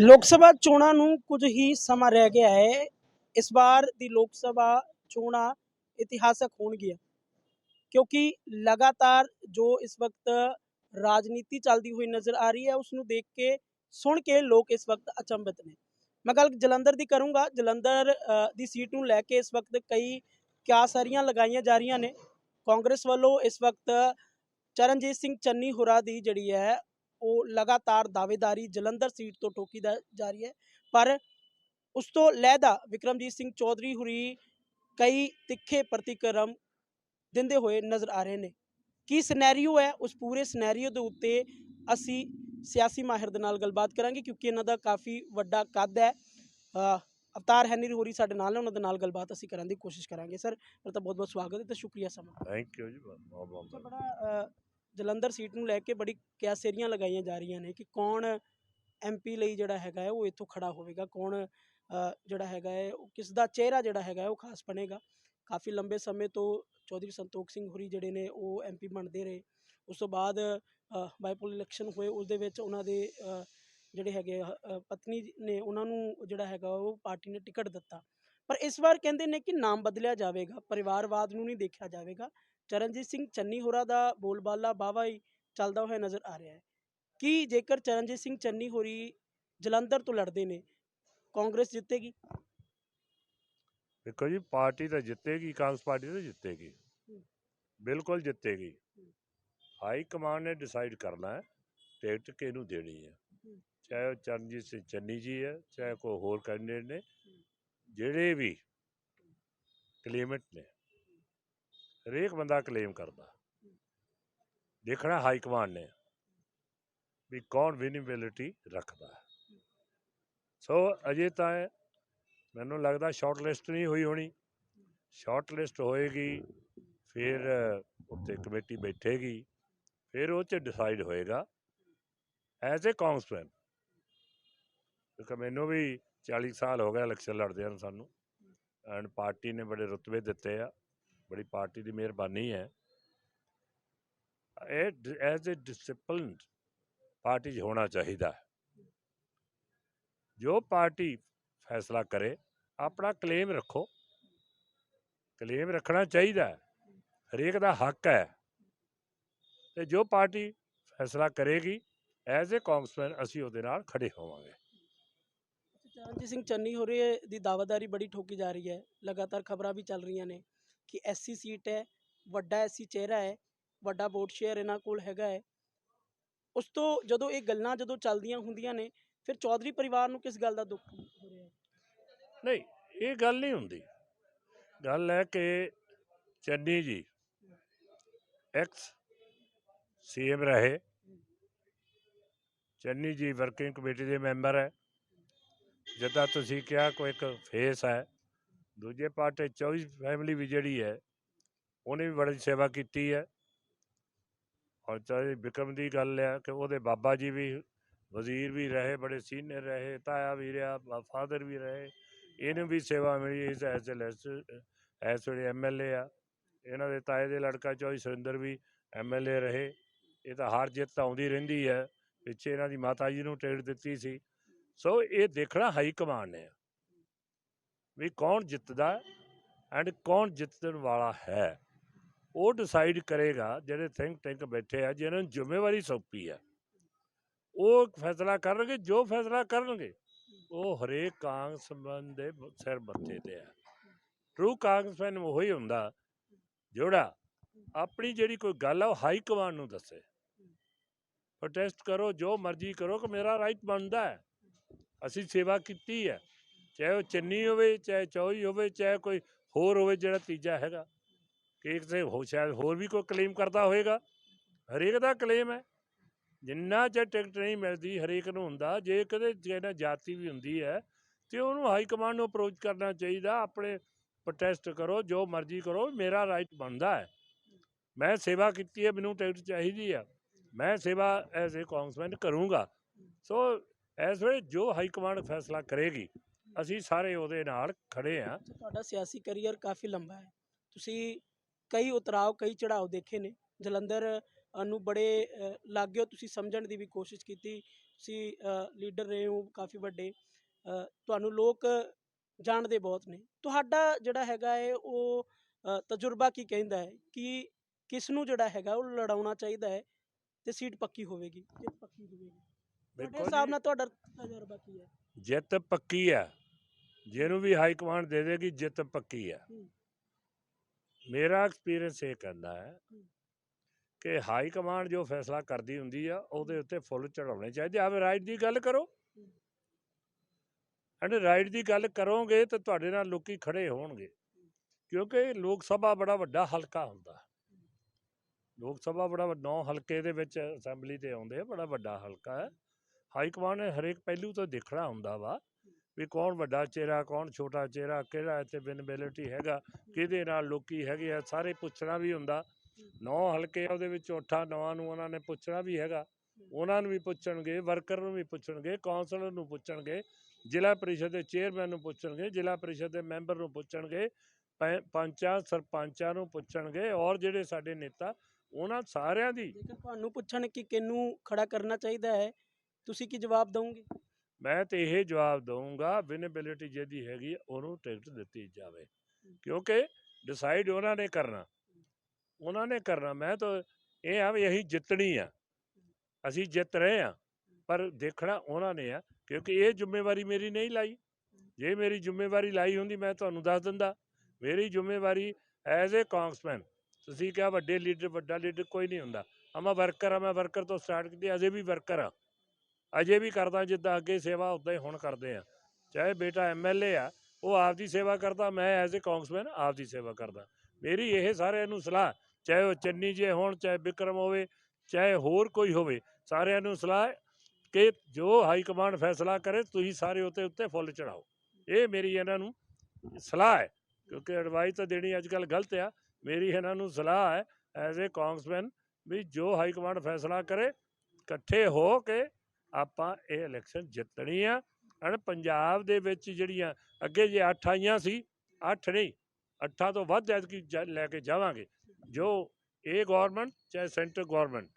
ਲੋਕ ਸਭਾ ਚੋਣਾਂ ਨੂੰ ਕੁਝ ਹੀ ਸਮਾਂ ਰਹਿ ਗਿਆ ਹੈ। ਇਸ ਵਾਰ ਦੀ ਲੋਕ ਸਭਾ ਚੋਣਾਂ ਇਤਿਹਾਸਕ ਹੋਣਗੀਆਂ, ਕਿਉਂਕਿ ਲਗਾਤਾਰ ਜੋ ਇਸ ਵਕਤ ਰਾਜਨੀਤੀ ਚੱਲਦੀ ਹੋਈ ਨਜ਼ਰ ਆ ਰਹੀ ਹੈ ਉਸ ਨੂੰ ਦੇਖ ਕੇ, ਸੁਣ ਕੇ ਲੋਕ ਇਸ ਵਕਤ ਅਚੰਭਿਤ ਨੇ। ਮੈਂ ਗੱਲ ਜਲੰਧਰ ਦੀ ਕਰੂੰਗਾ। ਜਲੰਧਰ ਦੀ ਸੀਟ ਨੂੰ ਲੈ ਕੇ ਇਸ ਵਕਤ ਕਈ ਕਿਆਸਾਰੀਆਂ ਲਗਾਈਆਂ ਜਾ ਰਹੀਆਂ ਨੇ। ਕਾਂਗਰਸ ਵੱਲੋਂ ਇਸ ਵਕਤ ਚਰਨਜੀਤ ਸਿੰਘ ਚੰਨੀ ਹੋਰਾਂ ਦੀ ਜਿਹੜੀ ਹੈ ਉਹ ਲਗਾਤਾਰ ਦਾਅਵੇਦਾਰੀ ਜਲੰਧਰ ਸੀਟ ਤੋਂ ਠੋਕੀ ਦਾ ਜਾ ਰਹੀ ਹੈ। ਪਰ ਉਸ ਤੋਂ ਲਹਿਦਾ ਵਿਕਰਮਜੀਤ ਸਿੰਘ ਚੌਧਰੀ ਹੁਰੀ ਕਈ ਤਿੱਖੇ ਪ੍ਰਤੀਕਰਮ ਦਿੰਦੇ ਹੋਏ ਨਜ਼ਰ ਆ ਰਹੇ ਨੇ। ਕੀ ਸਿਨੈਰੀਓ ਹੈ? ਉਸ ਪੂਰੇ ਸਿਨੈਰੀਓ ਦੇ ਉੱਤੇ ਅਸੀਂ ਸਿਆਸੀ ਮਾਹਿਰ ਦੇ ਨਾਲ ਗੱਲਬਾਤ ਕਰਾਂਗੇ ਕਿਉਂਕਿ ਇਹਨਾਂ ਦਾ ਕਾਫੀ ਵੱਡਾ ਕੱਦ ਹੈ। ਅ, ਅਵਤਾਰ ਹੈਨਰੀ ਹੋਰੀ ਸਾਡੇ ਨਾਲ ਨੇ ਉਹਨਾਂ ਦੇ ਨਾਲ ਗੱਲਬਾਤ ਅਸੀਂ ਕਰਨ ਦੀ ਕੋਸ਼ਿਸ਼ ਕਰਾਂਗੇ। ਸਰ ਫਿਰ ਤਾਂ ਬਹੁਤ ਬਹੁਤ ਸਵਾਗਤ ਹੈ ਤੇ ਸ਼ੁਕਰੀਆ ਸਮਾਂ। ਥੈਂਕ ਯੂ ਜੀ ਬਹੁਤ ਬਹੁਤ ਬੜਾ ਜਲੰਧਰ ਸੀਟ ਨੂੰ ਲੈ ਕੇ ਬੜੀ ਕਿਆਸੇਰੀਆਂ ਲਗਾਈਆਂ ਜਾ ਰਹੀਆਂ ਨੇ ਕਿ ਕੌਣ ਐਮਪੀ ਲਈ ਜਿਹੜਾ ਹੈਗਾ ਹੈ ਉਹ ਇੱਥੋਂ ਖੜਾ ਹੋਵੇਗਾ ਕੌਣ ਜਿਹੜਾ ਹੈਗਾ ਹੈ ਉਹ ਕਿਸ ਦਾ ਚਿਹਰਾ ਜਿਹੜਾ ਹੈਗਾ ਉਹ ਖਾਸ ਬਣੇਗਾ। ਕਾਫੀ ਲੰਬੇ ਸਮੇਂ ਤੋਂ ਚੌਧਰੀ ਸੰਤੋਖ ਸਿੰਘ ਹੁਰੀ ਜਿਹੜੇ ਨੇ ਉਹ ਐਮਪੀ ਬਣਦੇ ਰਹੇ। ਉਸ ਤੋਂ ਬਾਅਦ ਬਾਈਪੋਲ ਇਲੈਕਸ਼ਨ ਹੋਏ ਉਸ ਦੇ ਵਿੱਚ ਉਹਨਾਂ ਦੇ ਜਿਹੜੇ ਹੈਗੇ ਆ, ਪਤਨੀ ਨੇ ਉਹਨਾਂ ਨੂੰ ਜਿਹੜਾ ਹੈਗਾ ਉਹ ਪਾਰਟੀ ਨੇ ਟਿਕਟ ਦਿੱਤਾ। ਪਰ ਇਸ ਵਾਰ ਕਹਿੰਦੇ ਨੇ ਕਿ ਨਾਮ ਬਦਲਿਆ ਜਾਵੇਗਾ ਪਰਿਵਾਰਵਾਦ ਨੂੰ ਨਹੀਂ ਦੇਖਿਆ ਜਾਵੇਗਾ। ਚਰਨਜੀਤ ਸਿੰਘ ਚੰਨੀ ਹੋਰਾਂ ਦਾ ਬੋਲਬਾਲਾ ਬਾਵਾ ਹੀ ਚੱਲਦਾ ਹੋਇਆ ਨਜ਼ਰ ਆ ਰਿਹਾ ਹੈ ਕਿ ਜੇਕਰ ਚਰਨਜੀਤ ਸਿੰਘ ਚੰਨੀ ਹੋਰੀ ਜਲੰਧਰ ਤੋਂ ਲੜਦੇ ਨੇ ਕਾਂਗਰਸ ਜਿੱਤੇਗੀ ਦੇਖੋ ਜੀ ਪਾਰਟੀ ਤਾਂ ਜਿੱਤੇਗੀ ਕਾਂਗਰਸ ਪਾਰਟੀ ਤਾਂ ਜਿੱਤੇਗੀ। ਬਿਲਕੁਲ ਜਿੱਤੇਗੀ। ਹਾਈ ਕਮਾਂਡ ਨੇ ਡਿਸਾਈਡ ਕਰਨਾ ਹੈ ਟਿਕਟ ਕਿਹਨੂੰ ਦੇਣੀ ਹੈ ਹੂੰ। ਚਾਹੇ ਉਹ ਚਰਨਜੀਤ ਸਿੰਘ ਚੰਨੀ ਜੀ ਹੈ ਚਾਹੇ ਕੋਈ ਹੋਰ ਕੈਂਡੀਡੇਟ ਨੇ ਜਿਹੜੇ ਵੀ ਕਲੇਮੈਂਟ ਨੇ ਹਰੇਕ ਬੰਦਾ ਕਲੇਮ ਕਰਦਾ। ਦੇਖਣਾ ਹਾਈ ਕਮਾਂਡ ਨੇ। ਵੀ ਕੌਣ ਵਿਨਿਬਿਲਿਟੀ ਰੱਖਦਾ ਸੋ ਅਜੇ ਤਾਂ ਮੈਨੂੰ ਲੱਗਦਾ ਸ਼ਾਰਟ ਲਿਸਟ ਨਹੀਂ ਹੋਈ ਹੋਣੀ। ਸ਼ਾਰਟ ਲਿਸਟ ਹੋਏਗੀ ਫਿਰ ਅ, ਉੱਤੇ ਕਮੇਟੀ ਬੈਠੇਗੀ ਫਿਰ ਉਹ 'ਚ ਡਿਸਾਈਡ ਹੋਏਗਾ। ਐਜ਼ ਅ ਕਾਂਗਰਸਮੈਨ ਕਿਉਂਕਿ ਮੈਨੂੰ ਵੀ 40 ਸਾਲ ਹੋ ਗਏ ਇਲੈਕਸ਼ਨ ਲੜਦੇ ਹਨ ਸਾਨੂੰ। ਐਂਡ ਪਾਰਟੀ ਨੇ ਬੜੇ ਰੁਤਬੇ ਦਿੱਤੇ ਆ। ਬੜੀ ਪਾਰਟੀ ਦੀ ਮਿਹਰਬਾਨੀ ਹੈ ਇਹ ਐਜ਼ ਅ ਡਿਸਪਲਿਨਡ ਪਾਰਟੀ 'ਚ ਹੋਣਾ ਚਾਹੀਦਾ ਜੋ ਪਾਰਟੀ ਫੈਸਲਾ ਕਰੇ ਆਪਣਾ ਕਲੇਮ ਰੱਖੋ ਕਲੇਮ ਰੱਖਣਾ ਚਾਹੀਦਾ ਹਰੇਕ ਦਾ ਹੱਕ ਹੈ ਤੇ ਜੋ ਪਾਰਟੀ ਫੈਸਲਾ ਕਰੇਗੀ ਐਜ਼ ਅ ਕਾਂਗਰਸਮੈਨ ਅਸੀਂ ਉਹਦੇ ਨਾਲ ਖੜੇ ਹੋਵਾਂਗੇ ਚਰਨਜੀਤ ਸਿੰਘ ਚੰਨੀ ਹੋਰੀ ਦੀ ਦਾਅਵੇਦਾਰੀ ਬੜੀ ਠੋਕੀ ਜਾ ਰਹੀ ਹੈ ਲਗਾਤਾਰ ਖਬਰਾਂ ਵੀ ਚੱਲ ਰਹੀਆਂ ਨੇ ਕਿ ਐਸਸੀ ਸੀਟ ਹੈ, ਵੱਡਾ ਐਸਸੀ ਚਿਹਰਾ ਹੈ, ਵੱਡਾ ਵੋਟ ਸ਼ੇਅਰ ਇਹਨਾਂ ਕੋਲ ਹੈਗਾ ਹੈ। ਉਸ ਤੋਂ ਜਦੋਂ ਇਹ ਗੱਲਾਂ ਜਦੋਂ ਚੱਲਦੀਆਂ ਹੁੰਦੀਆਂ ਨੇ, ਫਿਰ ਚੌਧਰੀ ਪਰਿਵਾਰ ਨੂੰ ਕਿਸ ਗੱਲ ਦਾ ਦੁੱਖ ਹੋ ਰਿਹਾ ਨਹੀਂ, ਇਹ ਗੱਲ ਨਹੀਂ ਹੁੰਦੀ। ਗੱਲ ਹੈ ਕਿ ਚੰਨੀ ਜੀ ਐਕਸ ਸੀਐਮ ਰਹੇ। ਚੰਨੀ ਜੀ ਵਰਕਿੰਗ ਕਮੇਟੀ ਦੇ ਮੈਂਬਰ ਹੈ। ਜਿੱਦਾਂ ਤੁਸੀਂ ਕਿਹਾ, ਕੋਈ ਇੱਕ ਫੇਸ ਹੈ। ਦੂਜੇ ਪਾਸੇ ਚੌਧਰੀ ਫੈਮਿਲੀ ਵੀ ਜਿਹੜੀ ਹੈ, ਉਹਨੇ ਵੀ ਬੜੀ ਸੇਵਾ ਕੀਤੀ ਹੈ। ਔਰ ਚਾਹੇ ਬਿਕਰਮ ਦੀ ਗੱਲ ਹੈ ਕਿ ਉਹਦੇ ਬਾਬਾ ਜੀ ਵੀ, ਵਜ਼ੀਰ ਵੀ ਰਹੇ, ਬੜੇ ਸੀਨੀਅਰ ਰਹੇ, ਤਾਇਆ ਵੀ ਰਿਹਾ ਫਾਦਰ ਵੀ ਰਹੇ, ਇਹਨੂੰ ਵੀ ਸੇਵਾ ਮਿਲੀ ਇਸ ਐਸ ਐਲ ਐਸ ਐਸ ਵੇਲੇ ਐਮਐਲਏ ਆ। ਇਹਨਾਂ ਦੇ ਤਾਏ ਦੇ ਲੜਕਾ ਚੌਧਰੀ ਸੁਰਿੰਦਰ ਵੀ ਐਮਐਲਏ ਰਹੇ। ਇਹ ਤਾਂ ਹਾਰ ਜਿੱਤ ਆਉਂਦੀ ਰਹਿੰਦੀ ਹੈ। ਪਿੱਛੇ ਇਹਨਾਂ ਦੀ ਮਾਤਾ ਜੀ ਨੂੰ ਟਿਕਟ ਦਿੱਤੀ ਸੀ। ਸੋ ਇਹ ਦੇਖਣਾ ਹਾਈ ਕਮਾਂਡ ਨੇ ਵੀ ਕੌਣ ਜਿੱਤਦਾ ਐਂਡ ਕੌਣ ਜਿੱਤਣ ਵਾਲਾ ਹੈ। ਉਹ ਡਿਸਾਈਡ ਕਰੇਗਾ ਜਿਹੜੇ ਥਿੰਕ ਟੈਂਕ ਬੈਠੇ ਆ, ਜਿਹਨਾਂ ਨੂੰ ਜ਼ਿੰਮੇਵਾਰੀ ਸੌਂਪੀ ਹੈ ਉਹ ਫੈਸਲਾ ਕਰਨਗੇ, ਜੋ ਫੈਸਲਾ ਕਰਨਗੇ, ਉਹ ਹਰੇਕ ਕਾਂਗਰਸਮੈਨ ਦੇ ਸਿਰ ਮੱਥੇ ਤੇ ਹੈ ਟਰੂ ਕਾਂਗਰਸਮੈਨ ਉਹੀ ਹੁੰਦਾ, ਜਿਹੜਾ ਆਪਣੀ ਜਿਹੜੀ ਕੋਈ ਗੱਲ ਆ, ਉਹ ਹਾਈ ਕਮਾਂਡ ਨੂੰ ਦੱਸੇ। ਪ੍ਰੋਟੈਸਟ ਕਰੋ, ਜੋ ਮਰਜ਼ੀ ਕਰੋ, ਕਿ ਮੇਰਾ ਰਾਈਟ ਬਣਦਾ ਹੈ। ਅਸੀਂ ਸੇਵਾ ਕੀਤੀ ਹੈ। ਚਾਹੇ ਉਹ ਚੰਨੀ ਹੋਵੇ, ਚਾਹੇ ਚੌਈ ਹੋਵੇ, ਚਾਹੇ ਕੋਈ ਹੋਰ ਹੋਵੇ ਜਿਹੜਾ ਤੀਜਾ ਹੈਗਾ। ਕਿ ਕਿਸੇ ਹੋ, ਸ਼ਾਇਦ ਹੋਰ ਵੀ ਕੋਈ ਕਲੇਮ ਕਰਦਾ ਹੋਵੇਗਾ। ਹਰੇਕ ਦਾ ਕਲੇਮ ਹੈ। ਜਿੰਨਾ ਚਿਰ ਟਿਕਟ ਨਹੀਂ ਮਿਲਦੀ, ਹਰੇਕ ਨੂੰ ਹੁੰਦਾ। ਜੇ ਕਦੇ ਜਿਹੜਾ ਜਾਤੀ ਵੀ ਹੁੰਦੀ ਹੈ, ਤੇ ਉਹਨੂੰ ਹਾਈ ਕਮਾਂਡ ਨੂੰ ਅਪਰੋਚ ਕਰਨਾ ਚਾਹੀਦਾ। ਆਪਣੇ ਪ੍ਰੋਟੈਸਟ ਕਰੋ, ਜੋ ਮਰਜ਼ੀ ਕਰੋ, ਮੇਰਾ ਰਾਈਟ ਬਣਦਾ ਹੈ। ਮੈਂ ਸੇਵਾ ਕੀਤੀ ਹੈ, ਮੈਨੂੰ ਟਿਕਟ ਚਾਹੀਦੀ ਆ ਮੈਂ ਸੇਵਾ ਐਜ਼ ਏ ਕਾਂਗਰਸਮੈਨ ਕਰੂੰਗਾ। ਸੋ ਇਸ ਵੇਲੇ ਜੋ ਹਾਈ ਕਮਾਂਡ ਫੈਸਲਾ ਕਰੇਗੀ ਅਸੀਂ ਸਾਰੇ ਉਹਦੇ ਨਾਲ ਖੜੇ ਆ ਤੁਹਾਡਾ ਸਿਆਸੀ ਕੈਰੀਅਰ ਕਾਫੀ ਲੰਬਾ ਹੈ। ਤੁਸੀਂ ਕਈ ਉਤਰਾਅ ਕਈ ਚੜਾਅ ਦੇਖੇ ਨੇ। ਜਲੰਧਰ ਨੂੰ ਬੜੇ ਲਾਗਿਓ ਤੁਸੀਂ ਸਮਝਣ ਦੀ ਵੀ ਕੋਸ਼ਿਸ਼ ਕੀਤੀ। ਤੁਸੀਂ ਲੀਡਰ ਰਹੇ ਹੋ ਕਾਫੀ ਵੱਡੇ। ਤੁਹਾਨੂੰ ਲੋਕ ਜਾਣਦੇ ਬਹੁਤ ਨੇ। ਤੁਹਾਡਾ ਜਿਹੜਾ ਹੈਗਾ ਹੈ ਉਹ ਤਜਰਬਾ ਕੀ ਕਹਿੰਦਾ ਹੈ? ਕਿ ਕਿਸ ਨੂੰ ਜਿਹੜਾ ਹੈਗਾ ਉਹ ਲੜਾਉਣਾ ਚਾਹੀਦਾ ਹੈ ਤੇ ਸੀਟ ਪੱਕੀ ਹੋਵੇਗੀ। ਜਿੱਤ ਪੱਕੀ ਹੋਵੇਗੀ। ਹਿਸਾਬ ਜੀ, ਨਾਲ ਤੁਹਾਡਾ ਤਜਰਬਾ ਕੀ ਹੈ? ਜਿੱਤ ਪੱਕੀ ਆ ਜਿਹਨੂੰ ਵੀ ਹਾਈ ਕਮਾਂਡ ਦੇ ਦੇਗੀ ਜਿੱਤ ਪੱਕੀ ਆ। ਹੂੰ। ਮੇਰਾ ਐਕਸਪੀਰੀਅੰਸ ਇਹ ਕਹਿੰਦਾ ਹੈ। ਕਿ ਹਾਈ ਕਮਾਂਡ ਜੋ ਫੈਸਲਾ ਕਰਦੀ ਹੁੰਦੀ ਆ ਉਹਦੇ ਉੱਤੇ ਫੁੱਲ ਚੜਾਉਣੇ ਚਾਹੀਦੇ ਆ। ਰਾਈਟ ਦੀ ਗੱਲ ਕਰੋ। ਐਂਡ ਰਾਈਟ ਦੀ ਗੱਲ ਕਰੋਗੇ ਤਾਂ ਤੁਹਾਡੇ ਨਾਲ ਲੋਕੀ ਖੜੇ ਹੋਣਗੇ। ਕਿਉਂਕਿ ਲੋਕ ਸਭਾ ਬੜਾ ਵੱਡਾ ਹਲਕਾ ਹੁੰਦਾ। ਲੋਕ ਸਭਾ ਬੜਾ ਨੌ ਹਲਕੇ ਦੇ ਵਿੱਚ ਅਸੈਂਬਲੀ ਤੇ ਆਉਂਦੇ ਆ ਬੜਾ ਵੱਡਾ ਹਲਕਾ ਹੈ। ਹਾਈ ਕਮਾਂਡ ਨੇ ਹਰੇਕ ਪਹਿਲੂ ਤੋਂ ਦੇਖਣਾ ਹੁੰਦਾ ਵਾ। ਵੀ ਕੌਣ ਵੱਡਾ ਚਿਹਰਾ, ਕੌਣ ਛੋਟਾ ਚਿਹਰਾ, ਕਿਹੜਾ ਇੱਥੇ ਵਿਨਬਿਲਿਟੀ ਹੈਗਾ, ਕਿਹਦੇ ਨਾਲ ਲੋਕੀ ਹੈਗੇ ਆ, ਸਾਰੇ ਪੁੱਛਣਾ ਵੀ ਹੁੰਦਾ। ਨੌ ਹਲਕੇ ਉਹਦੇ ਵਿੱਚ ਅੱਠਾਂ ਨਵਾਂ ਨੂੰ ਉਹਨਾਂ ਨੇ ਪੁੱਛਣਾ ਵੀ ਹੈਗਾ। ਉਹਨਾਂ ਨੂੰ ਵੀ ਪੁੱਛਣਗੇ ਵਰਕਰ ਨੂੰ ਵੀ ਪੁੱਛਣਗੇ ਕਾਉਂਸਲਰ ਨੂੰ ਪੁੱਛਣਗੇ, ਜ਼ਿਲ੍ਹਾ ਪਰਿਸ਼ਦ ਦੇ ਚੇਅਰਮੈਨ ਨੂੰ ਪੁੱਛਣਗੇ, ਜ਼ਿਲ੍ਹਾ ਪਰਿਸ਼ਦ ਦੇ ਮੈਂਬਰ ਨੂੰ ਪੁੱਛਣਗੇ, ਪੰ- ਪੰਚਾਂ, ਸਰਪੰਚਾਂ ਨੂੰ ਪੁੱਛਣਗੇ ਔਰ ਜਿਹੜੇ ਸਾਡੇ ਨੇਤਾ, ਉਹਨਾਂ ਸਾਰਿਆਂ ਦੀ ਜੇਕਰ ਤੁਹਾਨੂੰ ਪੁੱਛਣ ਕਿ ਕਿਹਨੂੰ ਖੜਾ ਕਰਨਾ ਚਾਹੀਦਾ ਹੈ, ਤੁਸੀਂ ਕੀ ਜਵਾਬ ਦਵੋਗੇ? ਮੈਂ ਤੇ ਇਹ ਜਵਾਬ ਦਊਂਗਾ ਵਿਨੇਬਿਲਿਟੀ ਜਿਹਦੀ ਹੈਗੀ ਉਹਨੂੰ ਟਿਕਟ ਦਿੱਤੀ ਜਾਵੇ। ਕਿਉਂਕਿ ਡਿਸਾਈਡ ਉਹਨਾਂ ਨੇ ਕਰਨਾ। ਉਹਨਾਂ ਨੇ ਕਰਨਾ। ਮੈਂ ਤਾਂ ਇਹ ਆ ਵੀ ਅਸੀਂ ਜਿੱਤਣੀ ਆ। ਅਸੀਂ ਜਿੱਤ ਰਹੇ ਆ। ਪਰ ਦੇਖਣਾ ਉਹਨਾਂ ਨੇ ਆ ਕਿਉਂਕਿ ਇਹ ਜ਼ਿੰਮੇਵਾਰੀ ਮੇਰੀ ਨਹੀਂ ਲਾਈ। ਜੇ ਮੇਰੀ ਜ਼ਿੰਮੇਵਾਰੀ ਲਾਈ ਹੁੰਦੀ ਮੈਂ ਤੁਹਾਨੂੰ ਦੱਸ ਦਿੰਦਾ। ਮੇਰੀ ਜ਼ਿੰਮੇਵਾਰੀ ਐਜ਼ ਏ ਕਾਂਗਰਸਮੈਨ ਤੁਸੀਂ ਕਿਹਾ ਵੱਡੇ ਲੀਡਰ ਵੱਡਾ ਲੀਡਰ ਕੋਈ ਨਹੀਂ ਹੁੰਦਾ। ਆ ਮੈਂ ਵਰਕਰ ਆ ਮੈਂ ਵਰਕਰ ਤੋਂ ਸਟਾਰਟ ਕੀਤੀ ਅਜੇ ਵੀ ਵਰਕਰ ਆ। ਅਜੇ ਵੀ ਕਰਦਾ ਜਿੱਦਾਂ ਅੱਗੇ ਸੇਵਾ ਉਦਾਂ ਹੀ ਹੁਣ ਕਰਦੇ ਆ। ਚਾਹੇ ਬੇਟਾ ਐਮਐਲਏ ਆ, ਉਹ ਆਪ ਦੀ ਸੇਵਾ ਕਰਦਾ, ਮੈਂ ਐਜ਼ ਏ ਕਾਂਗਰਸਮੈਨ ਆਪਦੀ ਸੇਵਾ ਕਰਦਾ। ਮੇਰੀ ਇਹ ਸਾਰਿਆਂ ਨੂੰ ਸਲਾਹ, ਚਾਹੇ ਉਹ ਚੰਨੀ ਜੇ ਹੋਣ, ਚਾਹੇ ਵਿਕਰਮ ਹੋਵੇ, ਚਾਹੇ ਹੋਰ ਕੋਈ ਹੋਵੇ, ਸਾਰਿਆਂ ਨੂੰ ਸਲਾਹ ਕਿ ਜੋ ਹਾਈ ਕਮਾਂਡ ਫੈਸਲਾ ਕਰੇ, ਤੁਸੀਂ ਸਾਰੇ ਉੱਤੇ ਉੱਤੇ ਫੁੱਲ ਚੜਾਓ ਇਹ ਮੇਰੀ ਇਹਨਾਂ ਨੂੰ ਸਲਾਹ ਹੈ, ਕਿਉਂਕਿ ਐਡਵਾਈਸ ਤਾਂ ਦੇਣੀ ਅੱਜ ਕੱਲ ਗਲਤ ਆ। ਮੇਰੀ ਇਹਨਾਂ ਨੂੰ ਸਲਾਹ ਹੈ ਐਜ਼ ਏ ਕਾਂਗਰਸਮੈਨ ਵੀ ਜੋ ਹਾਈ ਕਮਾਂਡ ਫੈਸਲਾ ਕਰੇ, ਇਕੱਠੇ ਹੋ ਕੇ ਆਪਾਂ ਇਹ ਇਲੈਕਸ਼ਨ ਜਿੱਤਣੀ ਆ। ਅਣ ਪੰਜਾਬ ਦੇ ਵਿੱਚ ਜਿਹੜੀਆਂ ਅੱਗੇ ਜੇ 8 ਆਈਆਂ ਸੀ 8 ਨਹੀਂ 8 ਤੋਂ ਵੱਧ ਐਤਕੀ ਲੈ ਕੇ ਜਾਵਾਂਗੇ। ਜੋ ਇਹ ਗਵਰਨਮੈਂਟ ਚਾਹੇ ਸੈਂਟਰ ਗਵਰਨਮੈਂਟ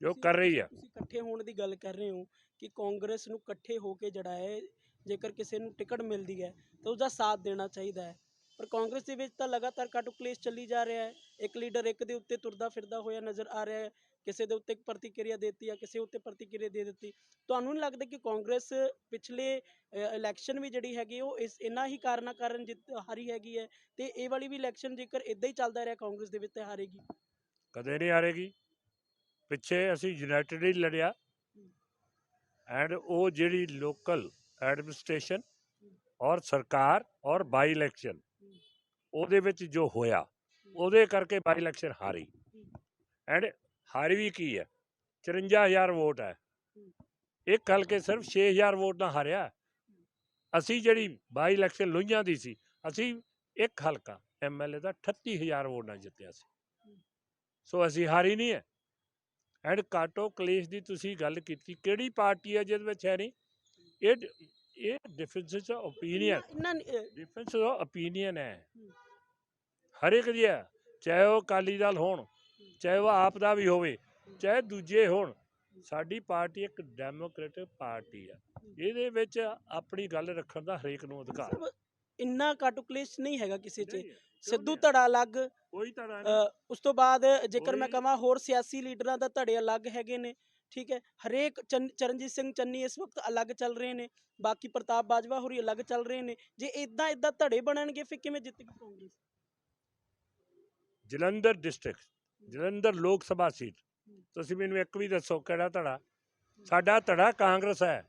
ਜੋ ਕਰ ਰਹੀ ਆ। ਤੁਸੀਂ ਇਕੱਠੇ ਹੋਣ ਦੀ ਗੱਲ ਕਰ ਰਹੇ ਹੋ ਕਿ ਕਾਂਗਰਸ ਨੂੰ ਇਕੱਠੇ ਹੋ ਕੇ ਜਿਹੜਾ ਹੈ ਜੇਕਰ ਕਿਸੇ ਨੂੰ ਟਿਕਟ ਮਿਲਦੀ ਹੈ ਤਾਂ ਉਸਦਾ ਸਾਥ ਦੇਣਾ ਚਾਹੀਦਾ ਹੈ। ਪਰ ਕਾਂਗਰਸ ਦੇ ਵਿੱਚ ਤਾਂ ਲਗਾਤਾਰ ਕਾਟੋ ਕਲੇਸ਼ ਚੱਲੀ ਜਾ ਰਿਹਾ ਹੈ। ਇੱਕ ਲੀਡਰ ਇੱਕ ਦੇ ਉੱਤੇ ਤੁਰਦਾ ਫਿਰਦਾ ਹੋਇਆ ਨਜ਼ਰ ਆ ਰਿਹਾ ਹੈ। ਕਿਸੇ ਦੇ ਉੱਤੇ ਪ੍ਰਤੀਕਿਰਿਆ ਦੇਤੀ ਆ ਕਿਸੇ ਉੱਤੇ ਪ੍ਰਤੀਕਿਰਿਆ ਦੇ ਦਿੱਤੀ। ਤੁਹਾਨੂੰ ਨਹੀਂ ਲੱਗਦਾ ਕਿ ਕਾਂਗਰਸ ਪਿਛਲੇ ਇਲੈਕਸ਼ਨ ਵੀ ਜਿਹੜੀ ਹੈਗੀ ਉਹ ਇਸ ਇਹਨਾਂ ਹੀ ਕਾਰਨਾਂ ਕਾਰਨ ਜਿੱਤ ਹਾਰੀ ਹੈਗੀ ਹੈ ਤੇ ਇਹ ਵਾਲੀ ਵੀ ਇਲੈਕਸ਼ਨ ਜੇਕਰ ਇਦਾਂ ਹੀ ਚੱਲਦਾ ਰਿਹਾ ਕਾਂਗਰਸ ਦੇ ਵਿੱਚ ਤੇ ਹਾਰੇਗੀ। ਕਦੇ ਨਹੀਂ ਹਾਰੇਗੀ। ਪਿੱਛੇ ਅਸੀਂ ਯੂਨਾਈਟਿਡ ਲੜਿਆ। ਐਂਡ ਉਹ ਜਿਹੜੀ ਲੋਕਲ ਐਡਮਿਨਿਸਟ੍ਰੇਸ਼ਨ ਔਰ ਸਰਕਾਰ ਔਰ ਬਾਈ ਇਲੈਕਸ਼ਨ ਉਹਦੇ ਵਿੱਚ ਜੋ ਹੋਇਆ ਉਹਦੇ ਕਰਕੇ ਬਾਈ ਇਲੈਕਸ਼ਨ ਹਾਰੀ। ਐਂਡ ਹਾਰੀ ਵੀ ਕੀ ਹੈ? 54000 ਵੋਟ ਹੈ। ਇੱਕ ਹਲਕੇ ਸਿਰਫ 6000 ਵੋਟ ਨਾਲ ਹਾਰਿਆ। ਅਸੀਂ ਜਿਹੜੀ ਬਾਈ ਇਲੈਕਸ਼ਨ ਲੋਹੀਆਂ ਦੀ ਸੀ ਅਸੀਂ ਇੱਕ ਹਲਕਾ ਐਮਐਲਏ ਦਾ 38000 ਵੋਟ ਨਾਲ ਜਿੱਤਿਆ ਸੀ। ਸੋ ਅਸੀਂ ਹਾਰੀ ਨਹੀਂ ਹੈ। ਐਂਡ ਕਾਟੋ ਕਲੇਸ਼ ਦੀ ਤੁਸੀਂ ਗੱਲ ਕੀਤੀ ਕਿਹੜੀ ਪਾਰਟੀ ਹੈ ਜਿਹਦੇ ਵਿੱਚ ਹੈ ਨਹੀਂ? ਇਹ ਇਹ ਡਿਫਰੈਂਸ ਆਫ ਓਪੀਨੀਅਨ ਇਹਨਾਂ ਨੇ, ਅਹ, ਡਿਫਰੈਂਸ ਆਫ ਓਪੀਨੀਅਨ ਹੂੰ। ਹਰ ਇੱਕ ਦੀ ਹੈ ਚਾਹੇ ਉਹ ਅਕਾਲੀ ਦਲ ਹੋਣ ਚਾਹੇ ਉਹ ਆਪ ਦਾ ਵੀ ਹੋਵੇ ਚਾਹੇ ਦੂਜੇ ਹੋਣ ਸਾਡੀ ਪਾਰਟੀ ਇੱਕ ਡੈਮੋਕ੍ਰੈਟਿਕ ਪਾਰਟੀ ਆ ਇਹਦੇ ਵਿੱਚ ਆਪਣੀ ਗੱਲ ਰੱਖਣ ਦਾ ਹਰੇਕ ਨੂੰ ਅਧਿਕਾਰ ਇੰਨਾ ਕਾਟੋ ਕਲੇਸ਼ ਨਹੀਂ ਹੈਗਾ ਕਿਸੇ 'ਚ। ਸਿੱਧੂ? ਧੜਾ ਅਲੱਗ ਕੋਈ ਧੜਾ ਨਹੀਂ। ਉਸ ਤੋਂ ਬਾਅਦ ਜੇਕਰ ਮੈਂ ਕਹਾਂ ਹੋਰ ਸਿਆਸੀ ਲੀਡਰਾਂ ਦਾ ਧੜੇ ਅਲੱਗ ਹੈਗੇ ਨੇ ਠੀਕ ਹੈ ਹਰੇਕ ਚਰਨਜੀਤ ਸਿੰਘ ਚੰਨੀ ਇਸ ਵਕਤ ਅਲੱਗ ਚੱਲ ਰਹੇ ਨੇ ਬਾਕੀ ਪ੍ਰਤਾਪ ਬਾਜਵਾ ਹੋਰੀ ਅਲੱਗ ਚੱਲ ਰਹੇ ਨੇ ਜੇ ਇਦਾਂ ਇਦਾਂ ਧੜੇ ਬਣਨਗੇ ਫਿਰ ਕਿਵੇਂ ਜਿੱਤੇਗੀ ਕਾਂਗਰਸ ਜਲੰਧਰ ਡਿਸਟ੍ਰਿਕਟ ਜਲੰਧਰ ਲੋਕ ਸਭਾ ਸੀਟ। ਤੁਸੀਂ ਮੈਨੂੰ ਇੱਕ ਵੀ ਦੱਸੋ ਕਿਹੜਾ ਧੜਾ? ਸਾਡਾ ਧੜਾ ਕਾਂਗਰਸ ਹੈ।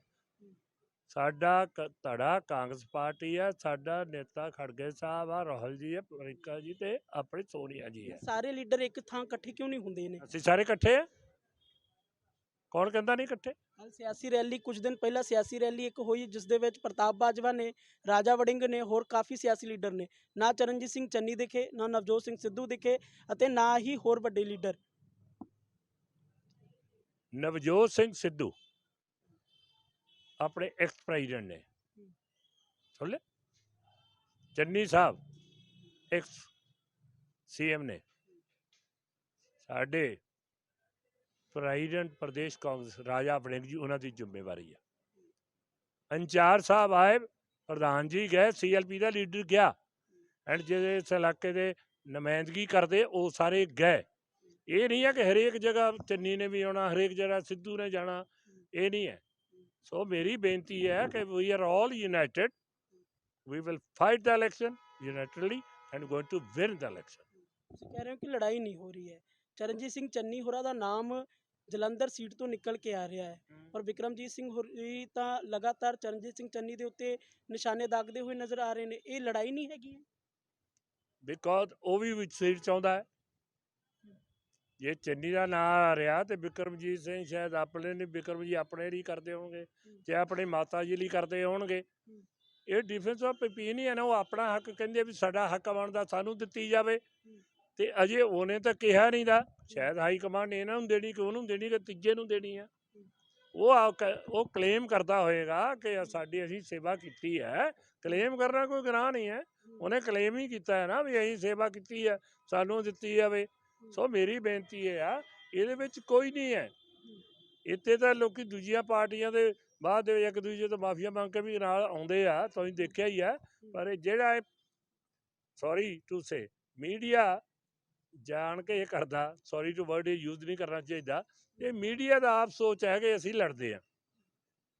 ਸਾਡਾ ਧੜਾ ਕਾਂਗਰਸ ਪਾਰਟੀ ਹੈ ਸਾਡਾ ਨੇਤਾ ਖੜਗੇ ਸਾਹਿਬ ਆ ਰਾਹੁਲ ਜੀ ਹੈ ਪ੍ਰਿੰਕਾ ਜੀ ਤੇ ਆਪਣੀ ਸੋਨੀਆ ਜੀ ਹੈ ਸਾਰੇ ਲੀਡਰ ਇੱਕ ਥਾਂ ਇਕੱਠੇ ਕਿਉਂ ਨਹੀਂ ਹੁੰਦੇ ਨੇ? ਅਸੀਂ ਸਾਰੇ ਇਕੱਠੇ ਆ। ਕੌਣ ਕਹਿੰਦਾ ਨਹੀਂ ਇਕੱਠੇ? ਕੱਲ ਸਿਆਸੀ ਰੈਲੀ ਕੁਝ ਦਿਨ ਪਹਿਲਾਂ ਸਿਆਸੀ ਰੈਲੀ ਇੱਕ ਹੋਈ ਜਿਸ ਦੇ ਵਿੱਚ ਪ੍ਰਤਾਪ ਬਾਜਵਾ ਨੇ ਰਾਜਾ ਵੜਿੰਗ ਨੇ ਹੋਰ ਕਾਫੀ ਸਿਆਸੀ ਲੀਡਰ ਨੇ। ਨਾ ਚਰਨਜੀਤ ਸਿੰਘ ਚੰਨੀ ਦਿਖੇ ਨਾ ਨਵਜੋਤ ਸਿੰਘ ਸਿੱਧੂ ਦਿਖੇ ਅਤੇ ਨਾ ਹੀ ਹੋਰ ਵੱਡੇ ਲੀਡਰ। ਨਵਜੋਤ ਸਿੰਘ ਸਿੱਧੂ ਆਪਣੇ ਐਕਸ ਪ੍ਰੈਜ਼ੀਡੈਂਟ ਨੇ। ਸੁਣ ਲੈ। ਚੰਨੀ ਸਾਹਿਬ ਐਕਸ ਸੀਐਮ ਨੇ। ਸਾਡੇ ਪ੍ਰੈਜ਼ੀਡੈਂਟ ਪ੍ਰਦੇਸ਼ ਕਾਂਗਰਸ ਰਾਜਾ ਵੜਿੰਗ ਜੀ, ਉਹਨਾਂ ਦੀ ਜ਼ਿੰਮੇਵਾਰੀ ਆ। ਅੰਚਾਰ ਸਾਹਿਬ ਆਏ, ਪ੍ਰਧਾਨ ਜੀ ਗਏ ਸੀਐਲਪੀ ਦਾ ਲੀਡਰ ਗਿਆ। ਐਂਡ ਜਿਹੜੇ ਇਸ ਇਲਾਕੇ ਦੇ ਨੁਮਾਇੰਦਗੀ ਕਰਦੇ, ਉਹ ਸਾਰੇ ਗਏ। ਇਹ ਨਹੀਂ ਹੈ ਕਿ ਹਰੇਕ ਜਗ੍ਹਾ ਚੰਨੀ ਨੇ ਵੀ ਆਉਣਾ, ਹਰੇਕ ਜਗ੍ਹਾ ਸਿੱਧੂ ਨੇ ਜਾਣਾ, ਇਹ ਨਹੀਂ ਹੈ। ਸੋ ਮੇਰੀ ਬੇਨਤੀ ਹੈ ਕਿ we are all united we will fight the election unitedly and going to win the election ਤੁਸੀਂ ਕਹਿ ਰਹੇ ਹੋ ਕਿ ਲੜਾਈ ਨਹੀਂ ਹੋ ਰਹੀ ਹੈ। ਚਰਨਜੀਤ ਸਿੰਘ ਚੰਨੀ ਹੋਰਾਂ ਦਾ ਨਾਮ ਜਲੰਧਰ ਸੀਟ ਤੋਂ ਨਿਕਲ ਕੇ ਆ ਰਿਹਾ ਹੈ। ਪਰ ਵਿਕਰਮਜੀਤ ਸਿੰਘ ਹੋਰੀ ਤਾਂ ਲਗਾਤਾਰ ਚਰਨਜੀਤ ਸਿੰਘ ਚੰਨੀ ਦੇ ਉੱਤੇ ਨਿਸ਼ਾਨੇ ਦਾਗਦੇ ਹੋਏ ਨਜ਼ਰ ਆ ਰਹੇ ਨੇ। ਇਹ ਲੜਾਈ ਨਹੀਂ ਹੈਗੀ because ਉਹ ਵੀ ਵਿੱਚ ਸੀਟ ਚਾਹੁੰਦਾ ਹੈ। ਜੇ ਚੰਨੀ ਦਾ ਨਾਂ ਆ ਰਿਹਾ ਤੇ ਵਿਕਰਮਜੀਤ ਸਿੰਘ ਸ਼ਾਇਦ ਆਪਣੇ ਨੇ ਵਿਕਰਮ ਜੀ ਆਪਣੇ ਲਈ ਕਰਦੇ ਹੋਣਗੇ। ਜਾਂ ਆਪਣੀ ਮਾਤਾ ਜੀ ਲਈ ਕਰਦੇ ਹੋਣਗੇ। ਇਹ ਡਿਫੈਂਸ ਆਫ opinion ਹੈ ਨਾ ਉਹ ਆਪਣਾ ਹੱਕ ਕਹਿੰਦੇ ਵੀ ਸਾਡਾ ਹੱਕ ਬਣਦਾ ਸਾਨੂੰ ਦਿੱਤੀ ਜਾਵੇ। ਤੇ ਅਜੇ ਉਹਨੇ ਤਾਂ ਕਿਹਾ ਨਹੀਂ ਦਾ ਸ਼ਾਇਦ ਹਾਈ ਕਮਾਂਡ ਇਹਨਾਂ ਨੂੰ ਦੇਣੀ ਕਿ ਉਹਨੂੰ ਦੇਣੀ ਕਿ ਤੀਜੇ ਨੂੰ ਦੇਣੀ ਆ। ਉਹ ਆ ਕ- ਉਹ ਕਲੇਮ ਕਰਦਾ ਹੋਏਗਾ ਕਿ ਸਾਡੀ ਅਸੀਂ ਸੇਵਾ ਕੀਤੀ ਹੈ। ਕਲੇਮ ਕਰਨਾ ਕੋਈ ਗੁਨਾਹ ਨਹੀਂ ਹੈ। ਉਹਨੇ ਕਲੇਮ ਹੀ ਕੀਤਾ ਹੈ ਨਾ ਵੀ ਅਸੀਂ ਸੇਵਾ ਕੀਤੀ ਹੈ, ਸਾਨੂੰ ਦਿੱਤੀ ਜਾਵੇ। ਸੋ ਮੇਰੀ ਬੇਨਤੀ ਇਹ ਆ, ਇਹਦੇ ਵਿੱਚ ਕੋਈ ਨਹੀਂ ਹੈ। ਇੱਥੇ ਤਾਂ ਲੋਕੀ ਦੂਜੀਆਂ ਪਾਰਟੀਆਂ ਦੇ ਬਾਅਦ ਦੇ ਇੱਕ ਦੂਜੇ ਤੋਂ ਮਾਫੀਆ ਮੰਗ ਕੇ ਵੀ ਨਾਲ ਆਉਂਦੇ ਆ, ਤੁਸੀਂ ਦੇਖਿਆ ਹੀ ਆ ਪਰ ਇਹ ਜਿਹੜਾ ਸੌਰੀ ਟੂ ਸੇ ਮੀਡੀਆ ਜਾਣ ਕੇ ਇਹ ਕਰਦਾ ਸੌਰੀ ਟੂ ਵਰਡ ਇਹ ਯੂਜ਼ ਨਹੀਂ ਕਰਨਾ ਚਾਹੀਦਾ। ਇਹ ਮੀਡੀਆ ਦਾ ਆਪ ਸੋਚ ਹੈ ਕਿ ਅਸੀਂ ਲੜਦੇ ਆ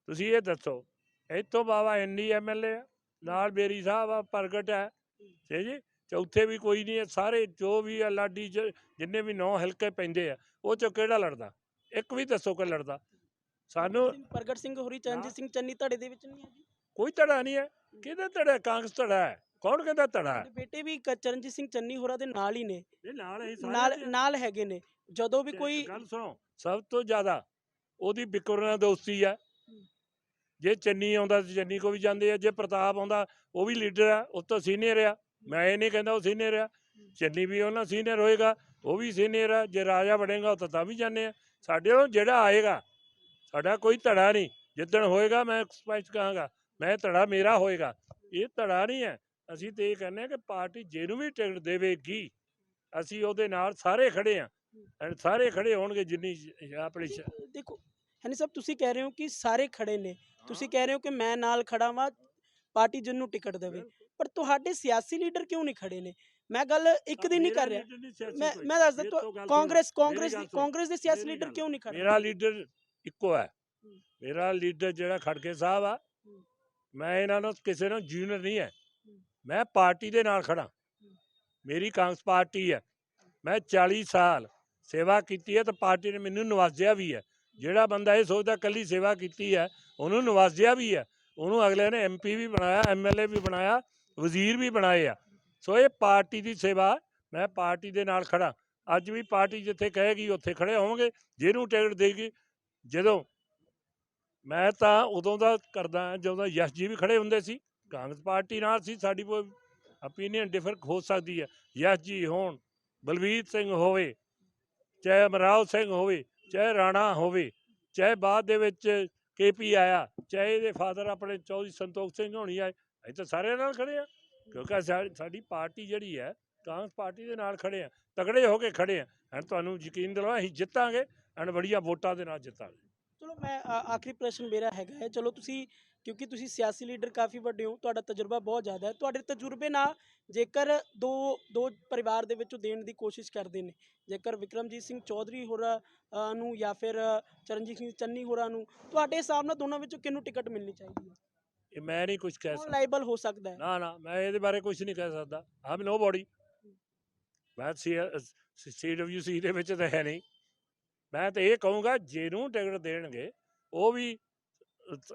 ਤੁਸੀਂ ਇਹ ਦੱਸੋ ਇੱਥੋਂ ਬਾਬਾ ਐਨਡੀ ਐਮਐਲਏ ਨਾਲ ਬੇਰੀ ਸਾਹਿਬ ਆ ਪ੍ਰਗਟ ਹੈ। ਠੀਕ ਜੀ ਚੌਥੇ ਵੀ ਕੋਈ ਨਹੀਂ ਹੈ ਸਾਰੇ ਜੋ ਵੀ ਆ ਲਾਡੀ ਜ- ਜਿੰਨੇ ਵੀ ਨੌ ਹਲਕੇ ਪੈਂਦੇ ਆ ਉਹ ਚੋਂ ਕਿਹੜਾ ਲੜਦਾ? ਇੱਕ ਵੀ ਦੱਸੋ ਕਿ ਲੜਦਾ। ਸਾਨੂੰ ਪ੍ਰਗਟ ਸਿੰਘ ਹੋਰੀ ਚਰਨਜੀਤ ਸਿੰਘ ਚੰਨੀ ਧੜੇ ਦੇ ਵਿੱਚ ਨਹੀਂ ਹੈਗੀ ਕੋਈ ਧੜਾ ਨਹੀਂ ਹੈ। ਕਿਹਦਾ ਧੜਾ ਕਾਂਗਰਸ ਧੜਾ ਹੈ। ਕੌਣ ਕਹਿੰਦਾ ਧੜਾ ਹੈ ਬੇਟੇ ਵੀ ਕ- ਚਰਨਜੀਤ ਸਿੰਘ ਚੰਨੀ ਹੋਰਾਂ ਦੇ ਨਾਲ ਹੀ ਨੇ। ਇਹ ਨਾਲ ਨਾਲ ਹੈਗੇ ਨੇ। ਜਦੋਂ ਵੀ ਕੋਈ ਗੱਲ ਸੁਣੋ ਸਭ ਤੋਂ ਜ਼ਿਆਦਾ ਉਹਦੀ ਬਿਕਰ ਨਾਲ ਦੋਸਤੀ ਆ। ਜੇ ਚੰਨੀ ਆਉਂਦਾ ਤੇ ਚੰਨੀ ਕੋ ਵੀ ਜਾਂਦੇ ਆ ਜੇ ਪ੍ਰਤਾਪ ਆਉਂਦਾ ਉਹ ਵੀ ਲੀਡਰ ਆ ਉਹ ਤੋਂ ਸੀਨੀਅਰ ਆ। ਮੈਂ ਇਹ ਨਹੀਂ ਕਹਿੰਦਾ ਉਹ ਸੀਨੀਅਰ ਆ। ਚੰਨੀ ਵੀ ਉਹਨਾਂ ਸੀਨੀਅਰ ਹੋਏਗਾ ਉਹ ਵੀ ਸੀਨੀਅਰ ਆ। ਜੇ ਰਾਜਾ ਬਣੇਗਾ ਉਹ ਤਾਂ ਤਾਂ ਵੀ ਜਾਂਦੇ ਆ। ਸਾਡੇ ਉਹ ਜਿਹੜਾ ਆਏਗਾ ਸਾਡਾ ਕੋਈ ਧੜਾ ਨਹੀਂ। ਜਿੱਦਣ ਹੋਏਗਾ ਮੈਂ ਸਪਸ਼ਟ ਕਹਾਂਗਾ ਮੈਂ ਧੜਾ ਮੇਰਾ ਹੋਏਗਾ। ਇਹ ਧੜਾ ਨਹੀਂ ਹੈ। ਅਸੀਂ ਤੇ ਇਹ ਕਹਿੰਦੇ ਆ ਕਿ ਪਾਰਟੀ ਜਿਹਨੂੰ ਵੀ ਟਿਕਟ ਦੇਵੇਗੀ ਅਸੀਂ ਉਹਦੇ ਨਾਲ ਸਾਰੇ ਖੜੇ ਆ ਸਾਰੇ ਖੜੇ ਹੋਣਗੇ ਜਿੰਨੀ ਆਪਣੀ ਦੇਖੋ ਹਨੀ ਸਾਹਿਬ ਤੁਸੀਂ ਕਹਿ ਰਹੇ ਹੋ ਕਿ ਸਾਰੇ ਖੜੇ ਨੇ। ਤੁਸੀਂ ਕਹਿ ਰਹੇ ਹੋ ਕਿ ਮੈਂ ਨਾਲ ਖੜਾ ਵਾਂ ਪਾਰਟੀ ਜਿਹਨੂੰ ਟਿਕਟ ਦੇਵੇ। ਪਰ ਤੁਹਾਡੇ ਸਿਆਸੀ ਲੀਡਰ ਕਿਉਂ ਨਹੀਂ ਖੜੇ ਨੇ? ਮੈਂ ਗੱਲ ਇੱਕ ਦੀ ਨਹੀਂ ਕਰ ਰਿਹਾ। ਮੈਂ ਮੈਂ ਦੱਸਦਾ ਕਾਂਗਰਸ ਕਾਂਗਰਸ ਕਾਂਗਰਸ ਦੇ ਸਿਆਸੀ ਲੀਡਰ ਕਿਉਂ ਨਹੀਂ ਖੜੇ? ਮੇਰਾ ਲੀਡਰ ਇੱਕੋ ਹੈ। ਮੇਰਾ ਲੀਡਰ ਜਿਹੜਾ ਖੜਕੇ ਸਾਹਿਬ ਆ। ਮੈਂ ਇਹਨਾਂ ਨੂੰ ਕਿਸੇ ਨੂੰ ਜੂਨੀਅਰ ਨਹੀਂ ਹੈ। ਮੈਂ ਪਾਰਟੀ ਦੇ ਨਾਲ ਖੜਾ ਮੇਰੀ ਕਾਂਗਰਸ ਪਾਰਟੀ ਹੈ। ਮੈਂ 40 ਸਾਲ ਸੇਵਾ ਕੀਤੀ ਹੈ ਤੇ ਪਾਰਟੀ ਨੇ ਮੈਨੂੰ ਨਵਾਜ਼ਿਆ ਵੀ ਹੈ। ਜਿਹੜਾ ਬੰਦਾ ਇਹ ਸੋਚਦਾ ਕੱਲੀ ਸੇਵਾ ਕੀਤੀ ਹੈ, ਉਹਨੂੰ ਨਵਾਜ਼ਿਆ ਵੀ ਹੈ। ਉਹਨੂੰ ਅਗਲੇ ਨੇ ਐਮਪੀ ਵੀ ਬਣਾਇਆ ਐਮਐਲਏ ਵੀ ਬਣਾਇਆ, ਵਜ਼ੀਰ ਵੀ ਬਣਾਏ ਆ। ਸੋ ਇਹ ਪਾਰਟੀ ਦੀ ਸੇਵਾ, ਮੈਂ ਪਾਰਟੀ ਦੇ ਨਾਲ ਖੜਾ ਅੱਜ ਵੀ ਪਾਰਟੀ ਜਿੱਥੇ ਕਹੇਗੀ, ਉੱਥੇ ਖੜੇ ਹੋਵਾਂਗੇ ਜਿਹਨੂੰ ਟਿਕਟ ਦੇਗੀ, ਜਦੋਂ ਮੈਂ ਤਾਂ ਉਦੋਂ ਦਾ ਕਰਦਾ, ਜਦੋਂ ਯਸ਼ ਜੀ ਵੀ ਖੜੇ ਹੁੰਦੇ ਸੀ। ਕਾਂਗਰਸ ਪਾਰਟੀ ਨਾਲ ਸੀ, ਸਾਡੀ ਕੋਈ opinion ਡਿਫਰ ਹੋ ਸਕਦੀ ਹੈ। ਯਸ਼ ਜੀ ਹੋਣ ਬਲਵੀਰ ਸਿੰਘ ਹੋਵੇ, ਚਾਹੇ ਅਮਰਾਵ ਸਿੰਘ ਹੋਵੇ, ਚਾਹੇ ਰਾਣਾ ਹੋਵੇ, ਚਾਹੇ ਬਾਅਦ ਦੇ ਵਿੱਚ ਕੇਪੀ ਆਇਆ, ਚਾਹੇ ਇਹਦੇ ਫਾਦਰ ਆਪਣੇ ਚੌਧਰੀ ਸੰਤੋਖ ਸਿੰਘ ਹੋਣੀ ਆਏ, ਅਸੀਂ ਤਾਂ ਸਾਰਿਆਂ ਨਾਲ ਖੜੇ ਆ ਕਿਉਂਕਿ ਸਾ- ਸਾਡੀ ਪਾਰਟੀ ਜਿਹੜੀ ਹੈ, ਕਾਂਗਰਸ ਪਾਰਟੀ ਦੇ ਨਾਲ ਖੜੇ ਆ ਤਗੜੇ ਹੋ ਕੇ ਖੜੇ ਆ ਐਂਡ ਤੁਹਾਨੂੰ ਯਕੀਨ ਦਿਲਾਵਾਂ ਅਸੀਂ ਜਿੱਤਾਂਗੇ ਐਂਡ ਬੜੀਆਂ ਵੋਟਾਂ ਦੇ ਨਾਲ ਜਿੱਤਾਂਗੇ। ਚਲੋ, ਮੈਂ ਆਖਰੀ ਪ੍ਰਸ਼ਨ ਮੇਰਾ ਹੈਗਾ ਹੈ। ਚਲੋ, ਤੁਸੀਂ ਕਿਉਂਕਿ ਤੁਸੀਂ ਸਿਆਸੀ ਲੀਡਰ ਕਾਫੀ ਵੱਡੇ ਹੋ ਤੁਹਾਡਾ ਤਜਰਬਾ ਬਹੁਤ ਜ਼ਿਆਦਾ ਹੈ। ਤੁਹਾਡੇ ਤਜਰਬੇ ਨਾਲ ਜੇਕਰ ਦੋ ਦੋ ਪਰਿਵਾਰ ਦੇ ਵਿੱਚੋਂ ਦੇਣ ਦੀ ਕੋਸ਼ਿਸ਼ ਕਰਦੇ ਨੇ ਜੇਕਰ ਵਿਕਰਮਜੀਤ ਸਿੰਘ ਚੌਧਰੀ ਹੋਰਾਂ ਨੂੰ ਜਾਂ ਫਿਰ ਚਰਨਜੀਤ ਸਿੰਘ ਚੰਨੀ ਹੋਰਾਂ ਨੂੰ ਤੁਹਾਡੇ ਹਿਸਾਬ ਨਾਲ ਦੋਨਾਂ ਵਿੱਚੋਂ ਕਿਹਨੂੰ ਟਿਕਟ ਮਿਲਣੀ ਚਾਹੀਦੀ ਹੈ? ਇਹ ਮੈਂ ਨਹੀਂ ਕੁਝ ਕਹਿ ਸਕਦਾ। ਲਾਇਬਲ ਹੋ ਸਕਦਾ ਹੈ। ਨਾ ਨਾ ਮੈਂ ਇਹਦੇ ਬਾਰੇ ਕੁਝ ਨਹੀਂ ਕਹਿ ਸਕਦਾ। ਆਮ ਨੋ ਬੋਡੀ ਮੈਂ ਸੀ ਸੀਡਬਲਯੂਸੀ ਦੇ ਵਿੱਚ ਤਾਂ ਹੈ ਨਹੀਂ। ਮੈਂ ਤਾਂ ਇਹ ਕਹੂੰਗਾ ਜਿਹਨੂੰ ਟਿਕਟ ਦੇਣਗੇ ਉਹ ਵੀ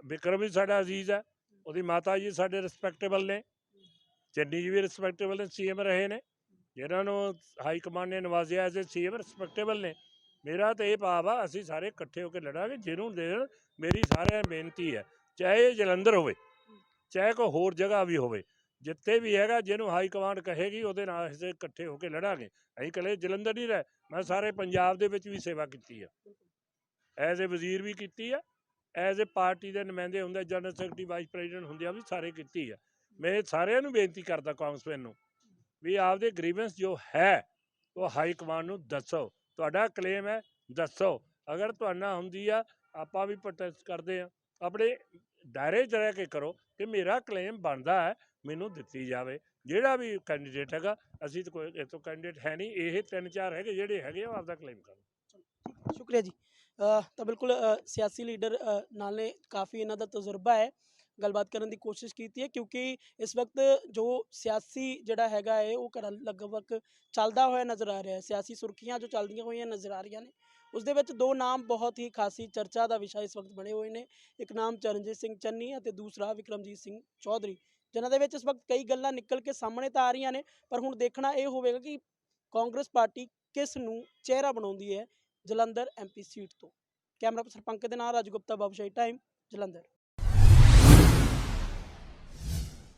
ਵਿਕਰਮ ਵੀ ਸਾਡਾ ਅਜ਼ੀਜ਼ ਹੈ, ਉਹਦੀ ਮਾਤਾ ਜੀ ਸਾਡੇ ਰਿਸਪੈਕਟੇਬਲ ਨੇ, ਚੰਨੀ ਜੀ ਵੀ ਰਿਸਪੈਕਟੇਬਲ ਨੇ ਸੀਐਮ ਰਹੇ ਨੇ ਜਿਹਨਾਂ ਨੂੰ ਹਾਈ ਕਮਾਂਡ ਨੇ ਨਵਾਜ਼ਿਆ ਐਜ਼ ਸੀਐਮ ਰਿਸਪੈਕਟੇਬਲ ਨੇ। ਮੇਰਾ ਤਾਂ ਇਹ ਭਾਵ ਆ, ਅਸੀਂ ਸਾਰੇ ਇਕੱਠੇ ਹੋ ਕੇ ਲੜਾਂਗੇ, ਜਿਹਨੂੰ ਦੇਣ ਮੇਰੀ ਸਾਰਿਆਂ ਬੇਨਤੀ ਹੈ, ਚਾਹੇ ਇਹ ਜਲੰਧਰ ਹੋਵੇ, ਚਾਹੇ ਕੋਈ ਹੋਰ ਜਗ੍ਹਾ ਵੀ ਹੋਵੇ, ਜਿੱਥੇ ਵੀ ਹੈਗਾ, ਜਿਹਨੂੰ ਹਾਈ ਕਮਾਂਡ ਕਹੇਗੀ, ਉਹਦੇ ਨਾਲ ਅਸੀਂ ਇਕੱਠੇ ਹੋ ਕੇ ਲੜਾਂਗੇ। ਅਸੀਂ ਇਕੱਲੇ ਜਲੰਧਰ ਨਹੀਂ ਰਹੇ, ਮੈਂ ਸਾਰੇ ਪੰਜਾਬ ਦੇ ਵਿੱਚ ਵੀ ਸੇਵਾ ਕੀਤੀ ਹੈ ਐਜ਼ ਏ ਵਜ਼ੀਰ ਵੀ ਕੀਤੀ ਹੈ ਐਜ਼ ਏ ਪਾਰਟੀ ਦੇ ਨੁਮਾਇੰਦੇ ਹੁੰਦੇ ਜਨਰਲ ਸੈਕਟਰੀ ਵਾਈਸ ਪ੍ਰੈਜ਼ੀਡੈਂਟ ਹੁੰਦੇ ਆ ਵੀ ਸਾਰੇ ਕੀਤੀ ਆ। ਮੈਂ ਸਾਰਿਆਂ ਨੂੰ ਬੇਨਤੀ ਕਰਦਾ ਕਾਂਗਰਸਮੈਨ ਨੂੰ ਵੀ ਆਪਦੇ ਗ੍ਰੀਵੈਂਸ ਜੋ ਹੈ, ਉਹ ਹਾਈ ਕਮਾਂਡ ਨੂੰ ਦੱਸੋ। ਤੁਹਾਡਾ ਕਲੇਮ ਹੈ, ਦੱਸੋ। ਅਗਰ ਤੁਹਾਡਾ ਹੁੰਦੀ ਆ, ਆਪਾਂ ਵੀ ਪ੍ਰੋਟੈਸਟ ਕਰਦੇ ਆ। ਆਪਣੇ ਦਾਇਰੇ 'ਚ ਰਹਿ ਕੇ ਕਰੋ ਕਿ ਮੇਰਾ ਕਲੇਮ ਬਣਦਾ ਹੈ, ਮੈਨੂੰ ਦਿੱਤੀ ਜਾਵੇ। ਜਿਹੜਾ ਵੀ ਕੈਂਡੀਡੇਟ ਹੈਗਾ, ਅਸੀਂ ਤਾਂ ਕੋਈ ਇਤੋਂ ਕੈਂਡੀਡੇਟ ਹੈ ਨਹੀਂ, ਇਹ ਤਿੰਨ ਚਾਰ ਹੈਗੇ ਜਿਹੜੇ ਹੈਗੇ ਆ ਉਹ ਆਪਦਾ ਕਲੇਮ ਕਰੋ ਸ਼ੁਕਰੀਆ ਜੀ। ਤਾਂ ਬਿਲਕੁਲ ਸਿਆਸੀ ਲੀਡਰ ਨਾਲ ਨੇ ਕਾਫੀ ਇਹਨਾਂ ਦਾ ਤਜਰਬਾ ਹੈ। ਗੱਲਬਾਤ ਕਰਨ ਦੀ ਕੋਸ਼ਿਸ਼ ਕੀਤੀ ਹੈ, ਕਿਉਂਕਿ ਇਸ ਵਕਤ ਜੋ ਸਿਆਸੀ ਜਿਹੜਾ ਹੈਗਾ ਹੈ, ਉਹ ਘਰਾਂ ਲਗਭਗ ਚੱਲਦਾ ਹੋਇਆ ਨਜ਼ਰ ਆ ਰਿਹਾ ਹੈ। ਸਿਆਸੀ ਸੁਰਖੀਆਂ ਜੋ ਚੱਲਦੀਆਂ ਹੋਈਆਂ ਨਜ਼ਰ ਆ ਰਹੀਆਂ ਨੇ, ਉਸ ਦੇ ਵਿੱਚ ਦੋ ਨਾਮ ਬਹੁਤ ਹੀ ਖਾਸੀ ਚਰਚਾ ਦਾ ਵਿਸ਼ਾ ਇਸ ਵਕਤ ਬਣੇ ਹੋਏ ਨੇ। ਇੱਕ ਨਾਮ ਚਰਨਜੀਤ ਸਿੰਘ ਚੰਨੀ ਅਤੇ ਦੂਸਰਾ ਵਿਕਰਮਜੀਤ ਸਿੰਘ ਚੌਧਰੀ, ਜਿਨ੍ਹਾਂ ਦੇ ਵਿੱਚ ਇਸ ਵਕਤ ਕਈ ਗੱਲਾਂ ਨਿਕਲ ਕੇ ਸਾਹਮਣੇ ਤਾਂ ਆ ਰਹੀਆਂ ਨੇ, ਪਰ ਹੁਣ ਦੇਖਣਾ ਇਹ ਹੋਵੇਗਾ ਕਿ ਕਾਂਗਰਸ ਪਾਰਟੀ ਕਿਸ ਨੂੰ ਚਿਹਰਾ ਬਣਾਉਂਦੀ ਹੈ ਜਲੰਧਰ ਐਮਪੀ ਸੀਟ ਤੋਂ। ਕੈਮਰਾ ਪਰਸਨ ਪੰਕਜ ਦੇ ਨਾਲ ਰਾਜਗੁਪਤਾ ਬਾਬੂਸ਼ਾਹੀ ਟਾਈਮ ਜਲੰਧਰ।